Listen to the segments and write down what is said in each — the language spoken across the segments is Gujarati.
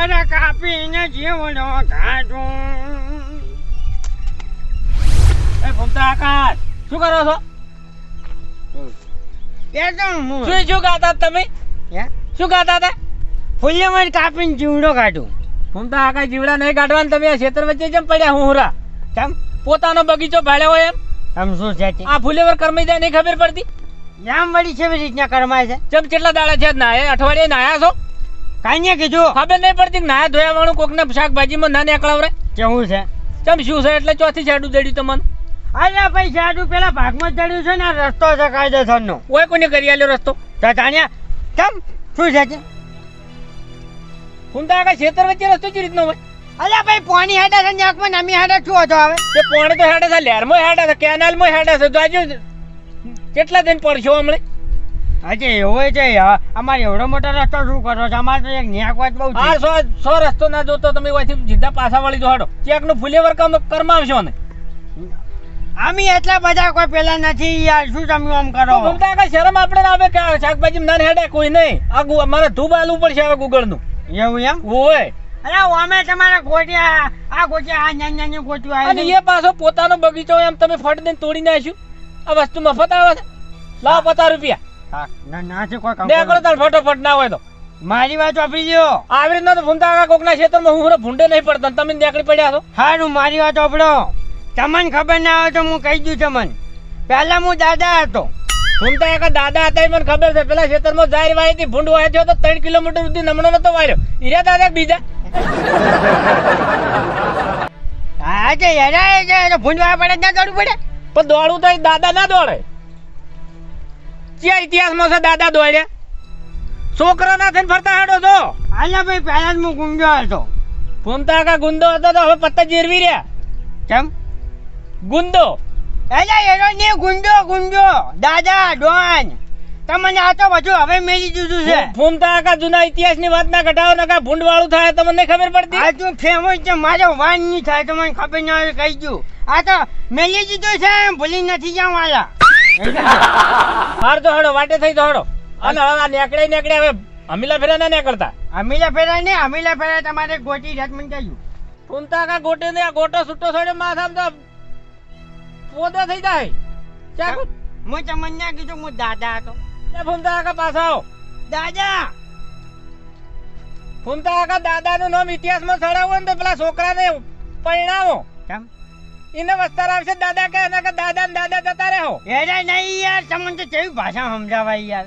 વર કાપીને જીવનો કાઢું. એ ભૂમતા આકાશ શું કરો છો? એ તો હું. શું શું ગાતા તમે? હે? શું ગાતા હતા? ફૂલ્યમાં કાપીને જીવડો કાઢું. ભૂમતા આકાશ જીવડા નહીં કાઢવાના તમે ખેતર વચ્ચે જેમ પડ્યા હું હુરા કેમ? પોતાનો બગીચો ભાડ્યો હોય એમ? આમ શું છે? આ ફુલેવર કરમાઈ જાય નહીં ખબર પડતી? જામ વળી છે રીતના કરમાય છે? જેમ કેટલા દાડા છે નાયા અઠવાડિયે નાયા છો? કાંઈ કીધું. ખબર નહીં પડતી ના ધોયા વાળું કોકને શાકભાજીમાં ના નીકળાવરે? કેવું છે? ચમ શું છે? એટલે ચોથી જાડું દડ્યું તમને. અરે ભાઈ સાડું પેલા ભાગમાં ચડ્યું છે ને આ રસ્તો છે કાયદેસરનો. કોઈ કોને કરી આલ્યો રસ્તો? તાણ્યા કેમ? શું છે તે? આગળ ખેતર વચ્ચે રસ્તો જ રીતનો હોય? અલ્યા ભાઈ પોણી હેડા છે નાકમાં નામી હેડા શું હતો હવે? તે પોણી તો હેડે છે લહેરમાં હેડે છે કેનાલમાં હેડે છે. તો આજુ કેટલા દિન પડશો હમણે? હજે એવો છે અમારે એવડો મોટો રસ્તો શું કરો છો? અમારે તો એક ન્યાક વાત બહુ આ સો સો રસ્તો ના જોતો તમે ઓયથી જીધા પાછા વળી જોડો ચેકનું ફુલેવર કામ કરમાવશો ને. અમે એટલા બધા કોઈ પેલા નથી યાર શું તમે આમ કરો? ગમતા આકાશ શરમ આપણે આવે કે શાકભાજી ના હેડે કોઈ નહીં? આ અમારે મારે ધૂબ આલવું પડશે હવે ગુગળનું એવું એમ? હોય. અરે અમે તમારા ગોટિયા આ ગોટિયા આ નાની નાની ગોટિયું અને એ પાછો પોતાનો બગીચો એમ તમે ફટ દઈને તોડી નાખ્યું. આ વસ્તુ મફત આવે છે. લાવ પચાસ રૂપિયા. હા, ના ના છે કોઈ કામ નીકળો તાર ફટોફટ ના હોય તો. મારી વાત વાપરી લ્યો આવી રીતના તો કાકા કોકના ખેતરમાં હું ભૂંડે નહીં પડતા તમે નીકળી પડ્યા છો. હારું મારી વાત વાપરો. તમને ખબર ના આવે તો હું કહી દઉં તમને. પહેલા હું દાદા હતો. ભૂમતા કાકા દાદા હતા એ મને ખબર છે. પેલા ખેતરમાં જાહેર વાય હતી ભૂંડ વાય થયો તો ત્રણ કિલોમીટર સુધી નમણો નતો વાળ્યો ઈરા દાદા બીજા? હા છે હેરા છે. તો પડે ના દોડવું પડે. પણ દોડવું તો દાદા ના દોડે. ક્યાં ઇતિહાસમાં છે દાદા દોડ્યા છોકરો ના થઈને ફરતા હેડો છો. આલા ભાઈ પહેલા જ હું ગુંજો હતો. ફૂમતા કા ગુંદો હતો તો હવે પત્તા જીરવી રહ્યા. કેમ? ગુંદો. એલા એનો ને ગુંજો ગુંજો દાદા ડોન. તમને આ તો બધું હવે મેલી દીધું છે. ફૂમતા કાકા જૂના ઇતિહાસની વાત ના ઘટાડો નકા ભૂંડ વાળું થાય તમને ખબર પડતી? આ તું ફેમસ છે મારો વાન નહીં થાય તમને મને ખબર ના હોય કહી દઉં. આ તો મેલી દીધું છે ભૂલી નથી જાઉં વાલા હાર તો હડો વાટે થઈ તો હડો અને હવે નેકડે નેકડે હવે અમીલા ફેરા ના નીકળતા. અમીલા ફેરા ને અમીલા ફેરા તમારે ગોટી જાત કહ્યું ફૂમતા કાકા ગોટે ને આ ગોટો છૂટો છોડે માથામ તો પોદા થઈ જાય. ચાકુ હું તમને કીધું? હું દાદા હતો. એ ફૂમતા કાકા પાછા આવો. દાદા! ફૂમતા કાકા દાદાનું નામ ઇતિહાસમાં સડાવો ને તો પેલા છોકરાને પરિણામો કેમ? એને વસ્તાર આવશે દાદા કે એના કે દાદા ને દાદા જતા રહો નહીં યાર તમને તો કેવી ભાષા સમજાવાય યાર.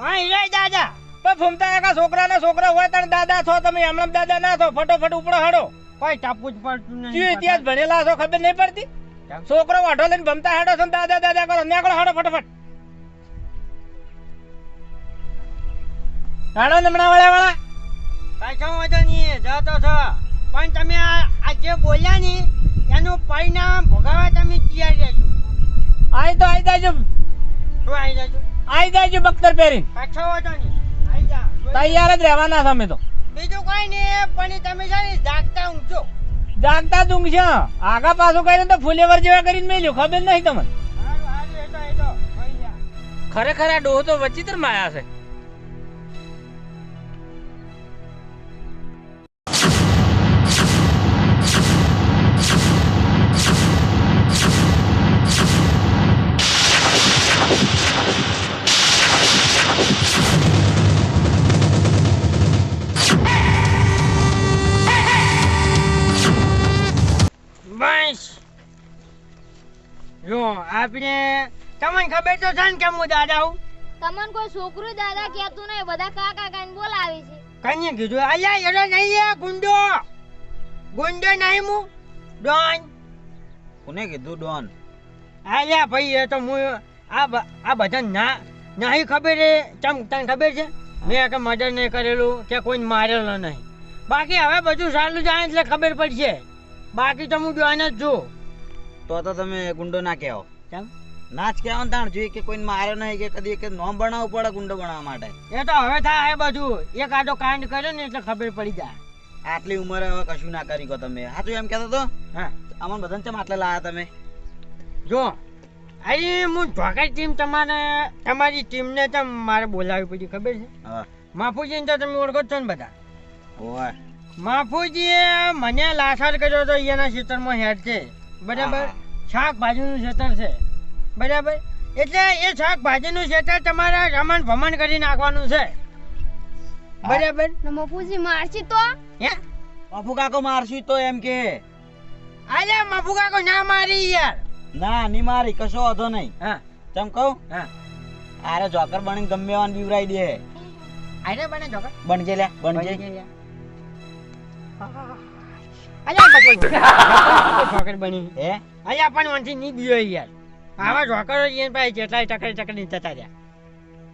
હા હીરા દાદા પણ ફૂમતા કાકા છોકરાના છોકરા હોય તાર દાદા છો તમે હમણાં દાદા ના છો ફટોફટ ઉપડો હડો. કોઈ ટાપુ જ પડતું નહીં ઇતિહાસ ભણેલા છો ખબર નહીં પડતી? છોકરો વાઢો લઈને ભમતા હેડો છો દાદા દાદા કરો નીકળો હડો ફટાફટ. હાડો નમણા વાળા વાળા કશો વાંધો નહીં જતો છો. પણ તમે આ આ જે બોલ્યા ને એનું પરિણામ ભોગાવવા તમે તૈયાર રહેજો. આઈ તો આઈ જાજો. આવી જાજો. આઈ જાજો બખ્તર પહેરીને. પાછો વાંધો નહીં આવી જા. તૈયાર જ રહેવાના તમે તો. બીજું કઈ નહીં પણ તમે ને જાગતા ઊંચો જાગતા તું છે આગા પાછું કરીને તો ફુલેવર જેવા કરીને મેલ્યો. ખબર નહીં તમને? ખરેખર આ ડોહો તો વચિત્ર માયા છે. આપણે તમને ખબર તો છે ને કે હું દાદા હું તમને કોઈ છોકરું દાદા કહેતું નહીં બધા કાકા કાન બોલાવે છે. કઈ કીધું અલ્યા એડો નહીં એ ગુંડો. ગુંડો નહીં હું ડોન. કોને કીધું ડોન? અલ્યા ભાઈ એ તો હું આ બ- આ બધા ના નહીં ખબર એ ચમ તને ખબર છે? મેં કે મર્ડર નહીં કરેલું કે કોઈ મારેલો નહીં. બાકી હવે બધું સારું જાય એટલે ખબર પડશે. બાકી તો હું ડોન જ છું. તો તો તમે ગુંડો ના કહેવો કેમ? ના જ કહેવો તાણ જોઈએ કે કોઈને માર્યો નહીં કે કદી કે નોમ બનાવવું પડે ગુંડો બનાવવા માટે. એ તો હવે થાય બધું. એક આડો કાંડ કર્યો ને એટલે ખબર પડી જાય. આટલી ઉંમરે હવે કશું ના કરી કહો તમે. હા એમ કહેતો તો? હા. અમને બધાને ચમ આટલા લાયા તમે? જો અહીં હું ઢોકા ટીમ તમારે તમારી ટીમને તો મારે બોલાવી પડી ખબર છે? હા. માફુજીને તો તમે ઓળખો છો ને બધા. ઓય માફુજીએ મને લાસાર કર્યો તો અહીંયાના ખેતરમાં હેડ છે. બરાબર. શાકભાજીનું ખેતર છે. બરાબર? એટલે એ શાકભાજીનું ખેતર તમારે રમણ ભમણ કરી નાખવાનું છે. બરાબર? ને મફુજી મારશી તો? હે? બાપુ કાકો મારશી તો એમ કે. આલે મફુ કાકો ના મારી યાર. ના ની મારી કશો વાંધો નહીં. હા. ચમ કહું હા. આરે જોકર બની ગમે એવાને બીવરાઈ દે. આરે બને જોકર? બનજે લે બનજે. અલ્યા બની. હે? અલ્યા પણ વંથી ની બીયો યાર. આવા જોકરો પાસે જેટલાય ટકરે ટકરી જતા રહ્યા.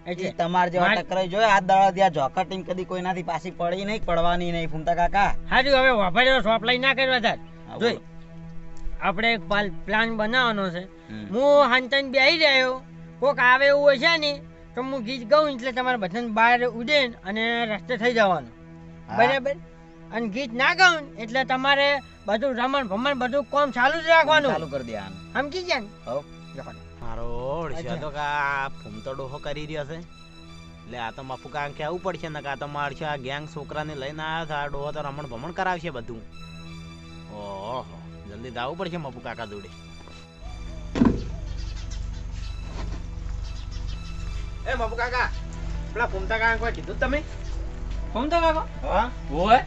એટલે તમાર જેવા ટકરાઈ જોયે આ દાડા ત્યાં જોકર કદી કોઈનાથી પાછી પડી નહીં પડવાની નહીં ફૂમતા કાકા. હારું હવે વાપર્યો શોપ લઈ ના કરવા તાર જોઈ આપણે એક પ્લાન બનાવવાનો છે. હું હંતન બેહી રહ્યો કોક આવે એવું હશે ને તો હું ગીત ગાઉં એટલે તમારે બધાને બહાર ઉડે અને રસ્તે થઈ જવાનું. બરાબર? અને ગીત ના ગાઉં એટલે તમારે બધું રમણ ભમણ બધું કોમ ચાલુ જ રાખવાનું. ચાલુ કરી દેવાનું. સમજી ગયા ને. મારો ઓળખ્યો તો કે ડોહો કરી રહ્યો છે. એટલે આ તો મફુ કાંક કેવું પડશે ને કે આ તો મારશે આ ગેંગ છોકરાને લઈને આવ્યા છે આ ડોહો તો રમણ ભમણ કરાવશે બધું. ઓહો જલ્દી દાવું પડશે મફુ કાકા જોડે. એ મફુ કાકા પેલા ફૂમતા કાકા કીધું તમે? ફૂમતા કાકા? હા. ઓય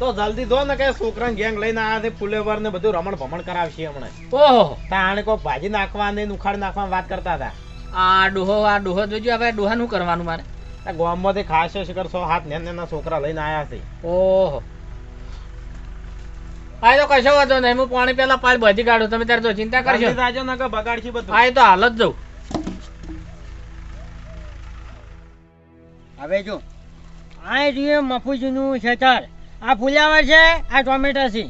તો જલ્દી દો ને કે છોકરાને ગેંગ લઈને આવ્યા છે ફુલેવર ને બધું રમણ ભમણ કરાવશે હમણાં. ઓહો. તાણે કોઈ ભાજી નાખવાની ને નાખવાની વાત કરતા હતા. આ ડોહો આ ડોહો જોજો હવે ડોહાનું કરવાનું મારે. આ ગામમાંથી ખાસ શિખર સો હાથ નેના નેના છોકરા લઈને આવ્યા છે. ઓહો. આ તો કશો વાંધો નહીં હું પાણી પેલા પાલ બધી કાઢું તમે ત્યારે તો ચિંતા કરશો. રાજો ના ને કે બગાડશે બધું. આ તો હાલ જ જવું હવે જો આ રહ્યું મફુજીનું ખેતર આ ફુલાવર છે આ ટોમેટો છે.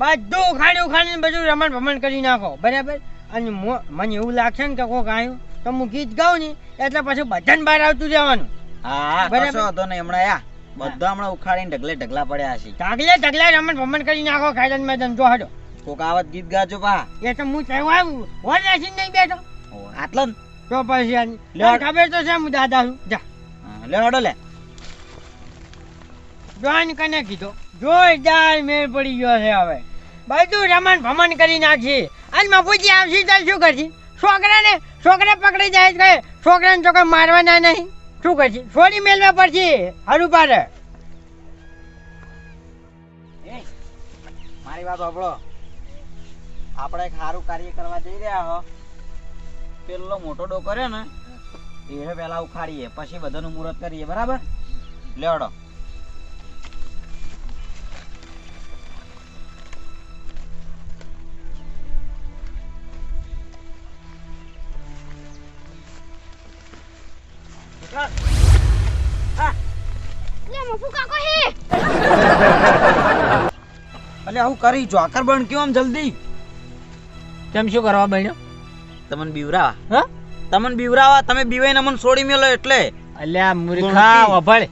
બધું ઉખાડી ઉખાડીને બધું રમણ ભમણ કરી નાખો. બરાબર? અને મને એવું લાગશે ને કે કોક આવ્યું તો હું ગીત ગાઉં ને એટલે પછી બધાને બહાર આવતું રહેવાનું. હા બરાબર. વાંધો નહીં હમણાં યા બધા હમણાં ઉખાડીને ઢગલે ઢગલા પડ્યા છે ઢગલે ઢગલા રમણ ભમણ કરી નાખો ખાયદન મેદન જો હડો કોક આવત ગીત ગાજો પા. એ તો હું કહેવા આવ્યું હોર નાખીને નહીં બેઠો. આટલો તો પછી લે. ખબર તો છે હું દાદા છું. જા. લે હડો લે. જોન કને કીધો? જોરદાર મેળ પડી ગયો છે હવે. બધું રમણ ભમણ કરી નાખી અને મફુજી આવશે તો શું કરશે? છોકરાને, છોકરા પકડી જાય છે. છોકરાને છોકરા મારવાના નહીં. શું કરશે? છોડી મેળવા પડશે. હરું પાડે. મારી વાત સાંભળો. આપણે એક સારું કાર્ય કરવા જઈ રહ્યા હો. પેલો મોટો ડો ને, એ પહેલાં ઉખાડીએ. પછી બધાનું મુહૂર્ત કરીએ. બરાબર? લેવડો આવું કરી જોકર બન કેમ આમ જલ્દી? તેમ શું કરવા બન્યો? તમને બીવરાવા હા? તમને બીવરાવા તમે બીવાઈને મને છોડી મેલો એટલે. અલ્યા મૂર્ખા વભળ.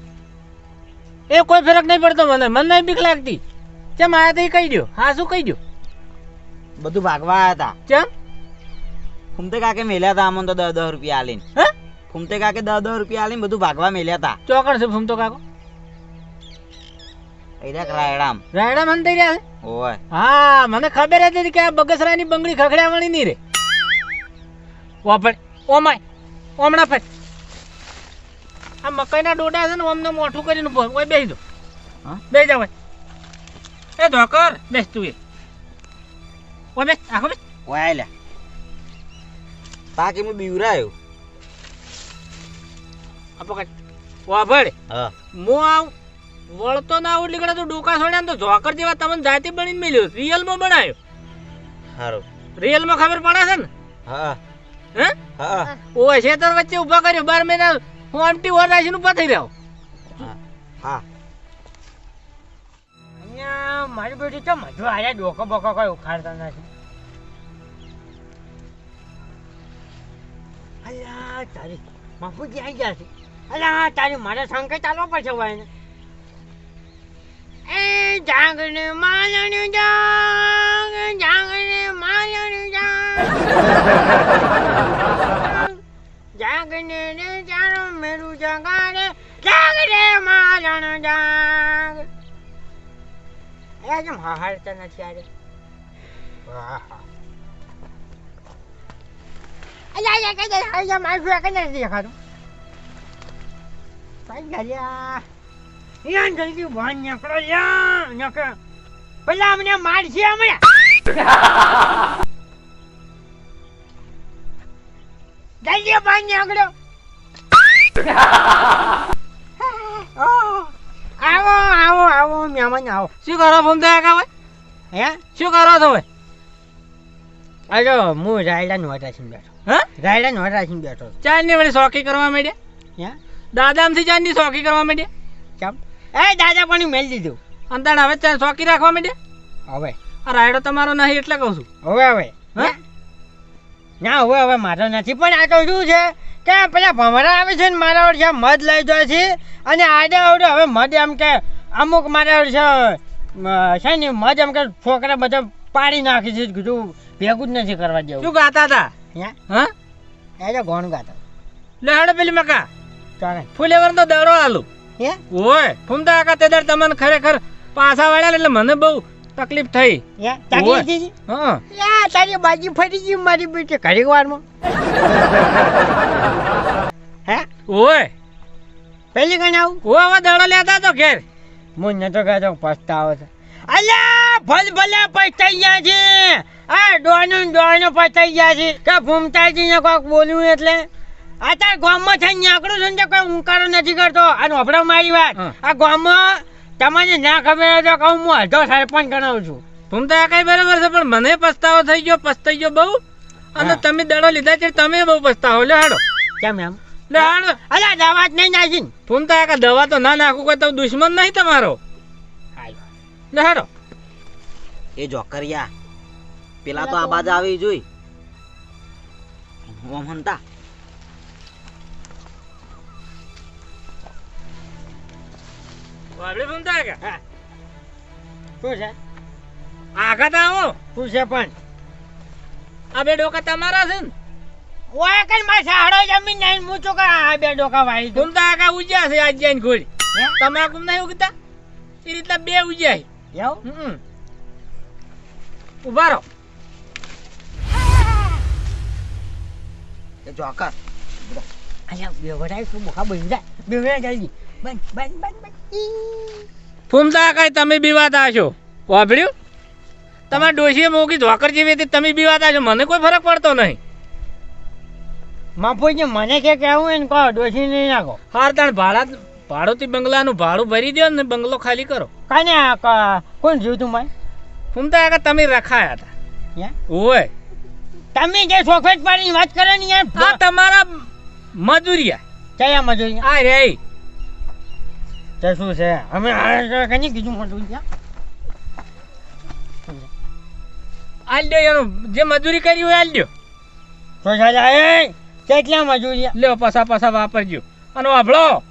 એ કોઈ ફરક નહીં પડતો મને મને નહીં બીક લાગતી. કેમ આયા તો કહી દો હા શું કહી દો બધું ભાગવા આયા હતા કેમ? ફૂમતે કાકે મેલ્યા હતા અમને તો દસ દસ રૂપિયા આલીને. હે? ફૂમતે કાકે દસ દસ રૂપિયા આલીને બધું ભાગવા મેલ્યા હતા ચોકડ છે ફૂમતો કાકો. એ રહ્યા રાયડામ અંતરી રહ્યા છે ઓય. હા મને ખબર હતી કે આ બગસરાની બંગડી ખખડાવવાની નહીં રે. વાપડ ઓમાય ઓમણા ફેટ આ મકાઈના ડોડા છે ને ઓમને મોઠું કરીને ઓય બેસી દો હા? બેસી જાવ એ ધોકર બેસ તું એ. ઓય બેસ આખો બેસ. ઓય આયલા. બાકી હું બીવરાયો. આ પકડ. વાપડ હા. મો આવ વળતો ના આવું લીકડા તો ડોકા છોડ્યા ને તો ઝોકર જેવા તમને જાતે બનીને મેલ્યો. રિયલમાં બનાવ્યો સારું રિયલમાં ખબર પડે છે ને? હા. હે? હા. ઓય શેતર વચ્ચે ઊભા કર્યો. બાર મહિના હું આમટી વર રાખીને ઊભા થઈ રહ્યો. હા. હા. અહીંયા મારી બેટી તો મજો આયા ડોકો બોકો કઈ ઉખાડતા નથી. અલ્યા તારી મફુજી આવી ગયા છે. અલ્યા તારી મારે સંકેત ચાલવો પડશે ભાઈ જાગને માલણ જાગ જાગને માલણ જાગ જાગને રે ચારો મેરું જગાડે જાગ માલણ જાગ કેમ હાહાડતા નથી આજે. અલ્યા, કઈ અલ્યા, મારું કઈ નથી દેખાતું. ગયા? યાર, જલ્દી ભાન નીકળો, યાર, નીકળો. પેલા અમને મારશે હમણાં. જલ્દી ભાન નીકળો. આવો આવો આવો મહેમાન આવો. શું કરો કાકા ભાઈ હે? શું કરો તો ભાઈ અરે હું રાયડા નોટા છું બેઠો. હા? રાયડા નોટા છું બેઠો. ચાંદની વળી શોખી કરવા માંડ્યા? હે? દાદામથી ચાંદની શોખી કરવા માંડ્યા? એ દાદા પણ મેલ દીધું. અને હવે ત્યાં ચોકી રાખવા માંડે હવે. આ રાયડો તમારો નહીં એટલે કહું છું. હવે હવે. હે? ના હવે હવે મારો નથી પણ આ તો શું છે? કે પેલા ભમરા આવે છે ને મારા ઓર છે મધ લઈ જાય છે અને આડે આવડે હવે મધ એમ કે અમુક મારા ઓર છે છે ને મધ એમ કે છોકરા બધા પાડી નાખી છે કીધું ભેગું જ નથી કરવા દેવું શું ગાતા હતા? હે? હા? એ તો ઘણું ગાતા. લે હેડો પેલી મકા? ફૂલેવર તો દરો આલું. ઓય ફૂમતા કાકા તે દર તમને ખરેખર પાછા વાળા એટલે મને બહુ તકલીફ થઈ. હે? તારી બાજી ફરી ગઈ મારી બેટી ઘડી વારમાં. હે? ઓય. પેલી ગણ આવું? ઓ હવે દડો લેતા તો ઘેર. હું નતો કહેતો પસ્તાવો છે. અલ્યા ભલ ભલે પસ્તાઈ ગયા છે. આ ડોનો ડોનો પસ્તાઈ ગયા છે. કે ભૂમતાજી ને કોક બોલ્યું એટલે? આ તાર ગામમાં થઈને નીકળું છું ને કોઈ ઉંકારો નથી કરતો. અને હોભળો મારી વાત. આ ગામમાં તમને ના ખબર હોય તો કહું હું અડધો સરપંચ ગણાવું છું. આ કાઈ બરાબર છે પણ મને પસ્તાવો થઈ ગયો પસ્તાઈ ગયો બહુ. અને તમે દડો લીધા છે તમે બહુ પસ્તાવો. લે હાડો. કેમ એમ? લે હાડો. અલે દવા જ નહીં નાખી તો આ દવા તો ના નાખું કોઈ તો દુશ્મન નહીં તમારો. લે હાડો. એ જોકરિયા પેલા તો આ બાજુ આવી જોઈ. ઓમ હંતા. વાબડે ફૂમતા કે? શું છે? આઘાત આવો. શું છે પણ? આ બે ડોકા તમારા છે ને? ઓય કઈ માં સાડો જમીન નહીં. હું કે આ બે ડોકા વાળી દઉં આખા ઉજ્યા છે આજ જઈને હે? તમાકુ નહીં ઉગતા? એ રીતના બે ઉજ્યા એવું? હમ. ઊભા રહો. એ જોકર બેવડાય શું મુખા બની જાય બે વડાય જલ્દી ફૂમતા કઈ તમે બીવાતા છો વાભળ્યું તમે ડોશીએ મૂકી ધોકર જેવી હતી તમે બીવાતા છો મને કોઈ ફરક પડતો નહીં. બાપુજી મને કે કહેવું એને કહો ડોસી નહીં નાખો હાર તાણ ભાડા ભાડોથી બંગલાનું ભાડું ભરી દો ને બંગલો ખાલી કરો. કાને ને કોણ જીવ તું મારે ફૂમતા કાકા તમે રખાયા હતા? ઓય. તમે જે સોફેટ પાડીને વાત કરો ને આ યાર તમારા મજૂરિયા. કયા મજૂરી આ રે તે શું છે? અમે આ કઈ કીધું મોટું ત્યાં આલ દો એનું જે મજૂરી કરી હોય આલ દો. તો સાલા એ કેટલા મજૂરી? લ્યો પાછા પાછા વાપરજો. અને વાભળો.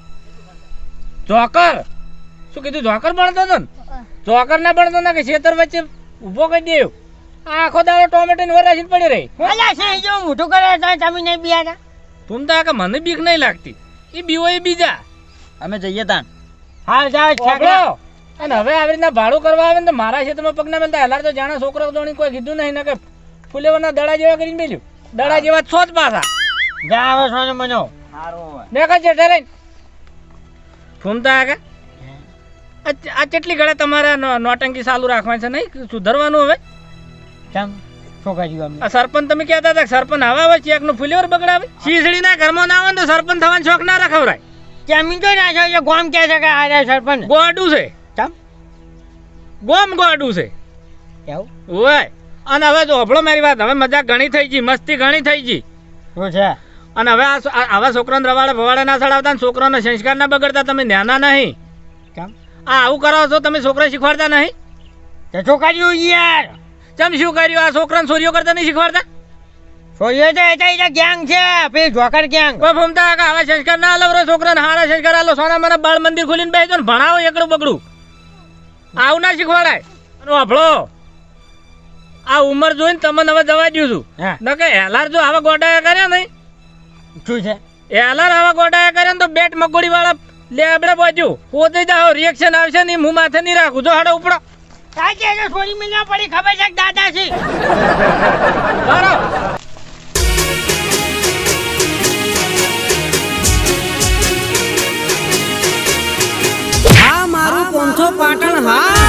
જોકર. શું કીધું? જોકર બનતો હતો ને? જોકર ના બનતો ને કે ખેતર વચ્ચે ઊભો કરી દેવ આ આખો દાડો ટોમેટો ની વરાશી પડી રહી. અલ્યા છે જો મોટું કરે તો તમે નહીં તું તો કે મને બીક નહીં લાગતી. એ બીવો એ બીજા. અમે જઈએ તાન હા જાઓ વાપરો. અને હવે આવી રીતના ભાડું કરવા આવે ને તો મારા ક્ષેત્રમાં પગ ના મેલતા હલાર તો જાણે છોકરો જોણી કોઈ કીધું નહીં ને કે ફુલેવરના દડા જેવા કરીને બેલ્યું. દડા જેવા છો જ પાછા. જા આવે છો ને સારું હોય છે ઠરે ફૂમતા કે આ આ કેટલી ઘડા તમારે નો- નોટંકી ચાલુ રાખવાની છે નહીં? સુધરવાનું હવે? આ સરપંચ તમે કહેતા હતા સરપંચ આવા આવે ચેકનું ફુલેવર બગડાવે? શીસડીના ઘરમાં ના આવે ને તો સરપંચ થવાનો શોખ ના રખવરાય. જમીન તો ના છે ગોમ કે છે કે આ રે સરપંચ. ગોડું છે. ચમ ગોમ ગોડું છે. એવું? ઓય અને હવે તો અભળો મારી વાત હવે મજાક ઘણી થઈ ગઈ મસ્તી ઘણી થઈ ગઈ. શું છે? અને હવે આ આવા છોકરાને રવાડે ભવાડે ના ચડાવતા ને છોકરાનો સંસ્કાર ના બગડતા તમે નાના નહીં. કેમ? આ આવું કરો છો તમે છોકરા શીખવાડતા નહીં? તે છોકરા કર્યું યાર? ચમ શું કર્યું? આ છોકરાને છોરીઓ કરતા નહીં શીખવાડતા? તો એ તો એ ગેંગ છે. પેલી જોકર ગેંગ કોઈ ફમતા કે આવા સંસ્કાર ના આલો છોકરાને હારા સંસ્કાર આલો. સોના મારા બાળ મંદિર ખોલીને બેસજો ને ભણાવો એકડું બગડું. આવું ના શીખવાડાય. અને વાપડો આ ઉંમર જોઈને તમને હવે જવા દઉં છું. ન કે હેલાર જો આવા ગોડાયા કર્યા નહીં. શું છે? હેલાર આવા ગોડાયા કર્યા ને તો બેટ મગોડી વાળા લે આપણે બાજુ. પોતે જાઓ રિએક્શન આવશે નહીં હું માથે નહીં રાખું. જો હાડો ઉપડો. સાચે એને છોડી મિલવા પડી ખબર છે દાદા છે. બરાબર પંથો પાટણ હા.